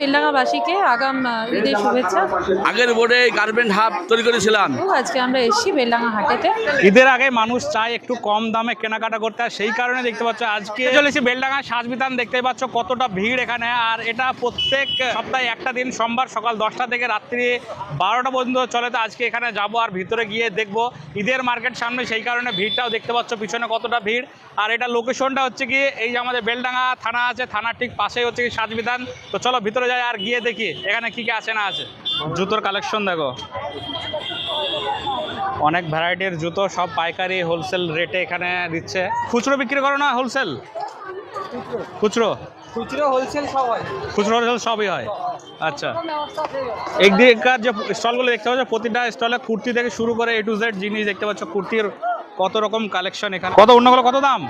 বেলডাঙ্গাবাসীকে আগাম ঈদের শুভেচ্ছা। আগের বোর্ডে গার্মেন্ট হাব তৈরি করেছিলাম। আজকে আমরা এসেছি বেলডাঙ্গা হাটেতে। ঈদের আগে মানুষ চায় একটু কম দামে কেনাকাটা করতে আর সেই কারণে দেখতে পাচ্ছ আজকে চলেছি বেলডাঙ্গা সাজবিতান দেখতে পাচ্ছ কতটা ভিড় এখানে। আর এটা প্রত্যেক সপ্তাহে একটা দিন সোমবার সকাল দশটা থেকে রাত্রি বারোটা পর্যন্ত চলে তো আজকে এখানে যাব আর ভিতরে গিয়ে দেখব ঈদের মার্কেট সামনে সেই কারণে ভিড়টাও দেখতে পাচ্ছ পিছনে কতটা ভিড়। আর এটা লোকেশনটা হচ্ছে কি এই যে আমাদের বেলডাঙ্গা থানা আছে থানার ঠিক পাশেই হচ্ছে কি সাজবিতান। তো চলো ভিতরে যাই আর গিয়ে দেখি এখানে কি কি আছে না আছে। জুতোর কালেকশন দেখো। অনেক ভ্যারাইটির জুতো সব পাইকারি হোলসেল রেটে এখানে দিচ্ছে। খুচরো বিক্রি করো না হোলসেল খুচরো? খুচরো হোলসেল সব হয়। খুচরো হোলসেল সবই হয়। আচ্ছা। একদিককার যে স্টলগুলো দেখতে পাচ্ছ প্রতিটা স্টলে কুর্তি থেকে শুরু করে এ টু জেড জিনিস দেখতে পাচ্ছ কুর্তির কত রকম কালেকশন এখানে। কত অন্যগুলো কত দাম?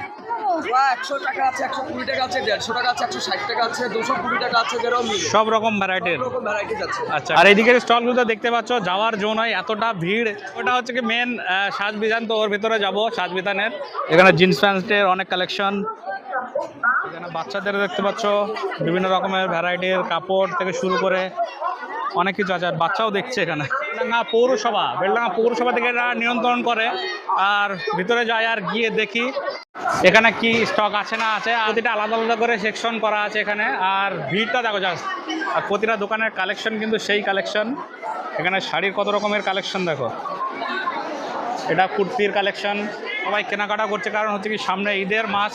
একশো টাকা আছে একশো কুড়ি টাকা আছে দেড়শো টাকা আছে একশো ষাট টাকা আছে দুশো কুড়ি টাকা আছে যেরকম সব রকম ভ্যারাইটির আছে আচ্ছা আর এইদিকের স্টলগুলো দেখতে পাচ্ছ যাওয়ার জন্য এতটা ভিড়। ওটা হচ্ছে কি মেন সাজ বিধান তো ওর ভিতরে যাব সাজ বিধানের এখানে জিন্স প্যান্টের অনেক কালেকশন এখানে বাচ্চাদের দেখতে পাচ্ছ বিভিন্ন রকমের ভ্যারাইটির কাপড় থেকে শুরু করে অনেক কিছু আছে, আর বাচ্চাও দেখছে এখানে। বেলডাঙ্গা পৌরসভা বেলডাঙ্গা পৌরসভা থেকে এরা নিয়ন্ত্রণ করে, আর ভিতরে যায় আর গিয়ে দেখি এখানে কি স্টক আছে না আছে। আর প্রতিটা আলাদা আলাদা করে সেকশন করা আছে এখানে। আর ভিড়টা দেখো জাস্ট আর প্রতিটা দোকানের কালেকশন কিন্তু সেই কালেকশন এখানে শাড়ির কত রকমের কালেকশন দেখো। এটা কুর্তির কালেকশন সবাই কেনাকাটা করছে কারণ হচ্ছে কি সামনে ঈদের মাস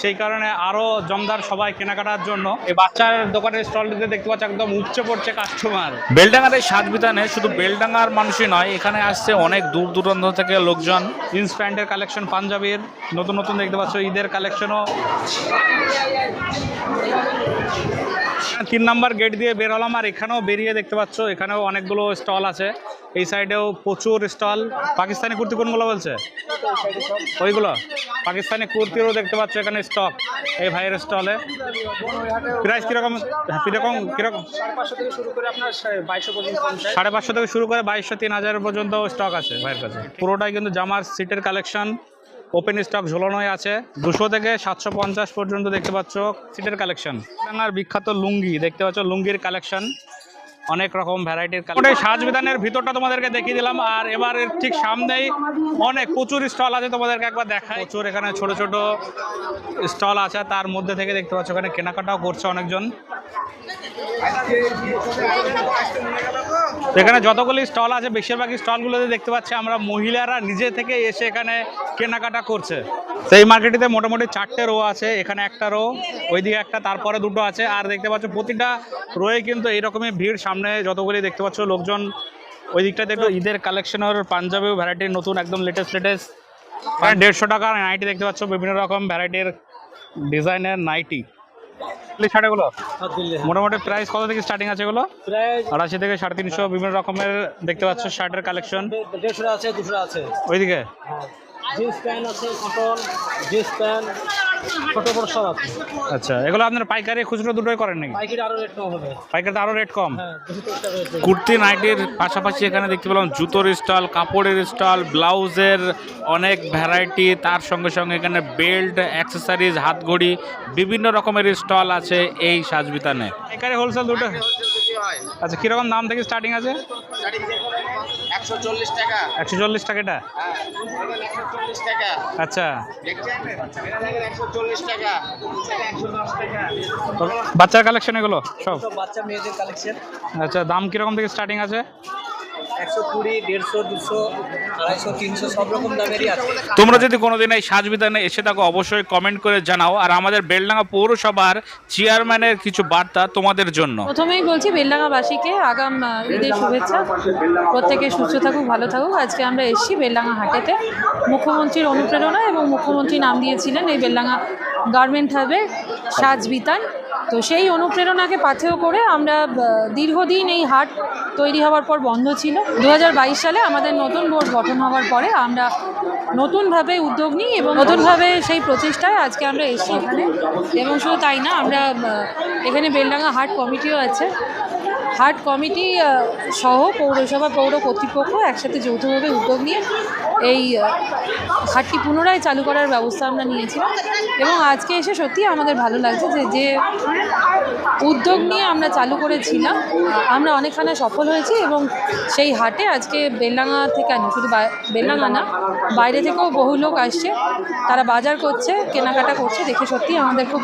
সেই কারণে আরও জমদার সবাই কেনাকাটার জন্য। এই বাচ্চার দোকানের স্টলটিতে দেখতে পাচ্ছি একদম উচ্চ পড়ছে কাস্টমার বেলডাঙ্গার এই সাজবিতানে শুধু বেলডাঙ্গার মানুষই নয় এখানে আসছে অনেক দূর দূরান্ত থেকে লোকজন। জিন্স প্যান্টের কালেকশন পাঞ্জাবির নতুন নতুন দেখতে পাচ্ছ ঈদের কালেকশনও তিন নাম্বার গেট দিয়ে বের হলাম আর এখানেও বেরিয়ে দেখতে পাচ্ছ এখানেও অনেকগুলো স্টল আছে। এই সাইডেও প্রচুর স্টল পাকিস্তানি কুর্তি কোনগুলো বলছে? ওইগুলো। পাকিস্তানি কুর্তিরও দেখতে পাচ্ছ এখানে স্টক এই ভাইয়ের স্টলে প্রাইস কীরকম? হ্যাঁ, কীরকম কীরকম? সাড়ে পাঁচশো থেকে শুরু করে বাইশশো তিন হাজার পর্যন্ত স্টক আছে ভাইয়ের কাছে। পুরোটাই কিন্তু জামার সিটের কালেকশন ওপেন স্টক ঝোলানোই আছে। দুশো থেকে সাতশো পঞ্চাশ পর্যন্ত দেখতে পাচ্ছ সিটের কালেকশন আর বিখ্যাত লুঙ্গি, দেখতে পাচ্ছ লুঙ্গির কালেকশন অনেক রকম ভ্যারাইটির কালেকশন সাজ বিধানের ভিতরটা তোমাদেরকে দেখিয়ে দিলাম, আর এবার ঠিক সামনেই অনেক প্রচুর স্টল আছে তোমাদেরকে একবার দেখাই। প্রচুর এখানে ছোট ছোট স্টল আছে, তার মধ্যে থেকে দেখতে পাচ্ছ এখানে কেনাকাটাও করছে অনেকজন। এখানে যতগুলি স্টল আছে বেশিরভাগ স্টলগুলোতে দেখতে পাচ্ছি আমরা মহিলারা নিজে থেকে এসে এখানে কেনাকাটা করছে। সেই মার্কেটিতে মোটামুটি চারটে রো আছে, এখানে একটা রো ওইদিকে একটা, তারপরে দুটো আছে। আর দেখতে পাচ্ছ, প্রতিটা রোয়ে কিন্তু এইরকমই ভিড়। সামনে যতগুলি দেখতে পাচ্ছ, লোকজন ওই দিকটাতে একটু ঈদের কালেকশনের পাঞ্জাবি ভ্যারাইটির নতুন একদম লেটেস্ট লেটেস্ট প্রায় দেড়শো টাকার নাইটি দেখতে পাচ্ছ, বিভিন্ন রকম ভ্যারাইটির ডিজাইনের নাইটি মোটামুটি প্রাইস কত থেকে স্টার্টিং আছে এগুলো? আড়াইশো থেকে সাড়ে তিনশো বিভিন্ন রকমের দেখতে পাচ্ছ শার্টের কালেকশন দেড়শো আছে দুশো আছে। ওইদিকে? জিন্স প্যান্ট আছে কটন জিন্স প্যান্ট ছোটো বড় সব আছে। আচ্ছা এগুলো আপনার পাইকারি খুচরো দুটোই করেন নাকি? পাইকারি আরও রেট কম হবে। পাইকারিতে আরও রেট কম? হ্যাঁ কুর্তি নাইটির পাশাপাশি এখানে দেখতে পেলাম জুতোর স্টল কাপড়ের স্টল ব্লাউজের অনেক ভ্যারাইটি তার সঙ্গে সঙ্গে এখানে বেল্ট অ্যাক্সেসরিজ হাতঘড়ি বিভিন্ন রকমের স্টল আছে এই সাজবিতানে। পাইকারি হোলসেল দুটো। আচ্ছা কীরকম দাম থেকে স্টার্টিং আছে? একশো চল্লিশ টাকা। একশো চল্লিশ টাকা এটা হ্যাঁ একশো চল্লিশ টাকা। আচ্ছা। দেখছেন? একশো চল্লিশ টাকা একশো দশ টাকা। বাচ্চার কালেকশন এগুলো? সব? সব বাচ্চা মেয়েদের কালেকশন আচ্ছা দাম কীরকম থেকে স্টার্টিং আছে? একশো কুড়ি দেড়শো দুশো আড়াইশো তিনশো সব রকম দামেরই আছে। তোমরা যদি কোনোদিন এই সাজবিধানে এসে থাকো অবশ্যই কমেন্ট করে জানাও। আর আমাদের বেলডাঙ্গা পৌরসভার চেয়ারম্যানের কিছু বার্তা তোমাদের জন্য। প্রথমেই বলছি বেলডাঙ্গাবাসীকে আগাম ঈদের শুভেচ্ছা। প্রত্যেকে সুস্থ থাকুক ভালো থাকুক। আজকে আমরা এসেছি বেলডাঙ্গা হাটেতে। মুখ্যমন্ত্রীর অনুপ্রেরণা এবং মুখ্যমন্ত্রী নাম দিয়েছিলেন এই বেলডাঙ্গা গার্মেন্ট হবে সাজ বিতান তো সেই অনুপ্রেরণাকে পাথেয় করে আমরা দীর্ঘদিন এই হাট তৈরি হওয়ার পর বন্ধ ছিল। দু হাজার বাইশ সালে আমাদের নতুন বোর্ড গঠন হওয়ার পরে আমরা নতুনভাবে উদ্যোগ নিই এবং নতুনভাবে সেই প্রচেষ্টায় আজকে আমরা এসেছি এখানে। এবং শুধু তাই না, আমরা এখানে বেলডাঙ্গা হাট কমিটিও আছে। হাট কমিটি সহ পৌরসভা, পৌর কর্তৃপক্ষ একসাথে যৌথভাবে উদ্যোগ নিয়ে এই হাটটি পুনরায় চালু করার ব্যবস্থা আমরা নিয়েছিলাম এবং আজকে এসে সত্যি আমাদের ভালো লাগছে যে যে উদ্যোগ নিয়ে আমরা চালু করেছিলাম। আমরা অনেকখানে সফল হয়েছি এবং সেই হাটে আজকে বেলডাঙা থেকে না শুধু বা- বেলডাঙা না, বাইরে থেকেও বহু লোক আসছে। তারা বাজার করছে, কেনাকাটা করছে, দেখে সত্যি আমাদের খুব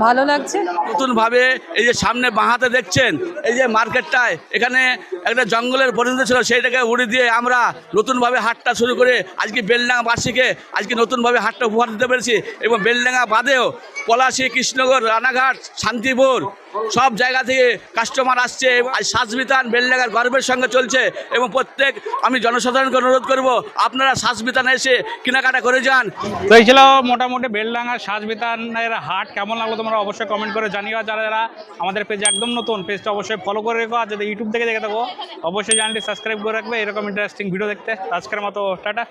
ভালো লাগছে। নতুনভাবে এই যে সামনে বাঁহাতে দেখছেন, এই যে মার্কেটটায়, এখানে একটা জঙ্গলের পরিণতি ছিল, সেইটাকে উড়ে দিয়ে আমরা নতুনভাবে হাটটা শুরু করে আজকে বেলডাঙ্গা বার্ষিকে আজকে নতুনভাবে হাটটা উপহার দিতে পেরেছি এবং বেলডাঙ্গা বাদেও পলাশী, কৃষ্ণনগর, রানাঘাট, শান্তিপুর সব জায়গা থেকে কাস্টমার আসছে আজ সাজবিতান বেলডাঙ্গার গর্বের সঙ্গে চলছে এবং প্রত্যেক আমি জনসাধারণকে অনুরোধ করব, আপনারা সাজবিতান এসে কেনাকাটা করে যান। তো এই ছিল মোটামুটি বেলডাঙ্গার সাজবিতানের হাট, কেমন লাগল তোমরা অবশ্যই কমেন্ট করে জানিও। যারা যারা আমাদের পেজ একদম নতুন পেজটা অবশ্যই ফলো করে রেখো, আর যদি ইউটিউব থেকে দেখে থাকো, অবশ্যই চ্যানেলটি সাবস্ক্রাইব করে রাখবে। এরকম ইন্টারেস্টিং ভিডিও দেখতে। আজকের মতো, টাটা।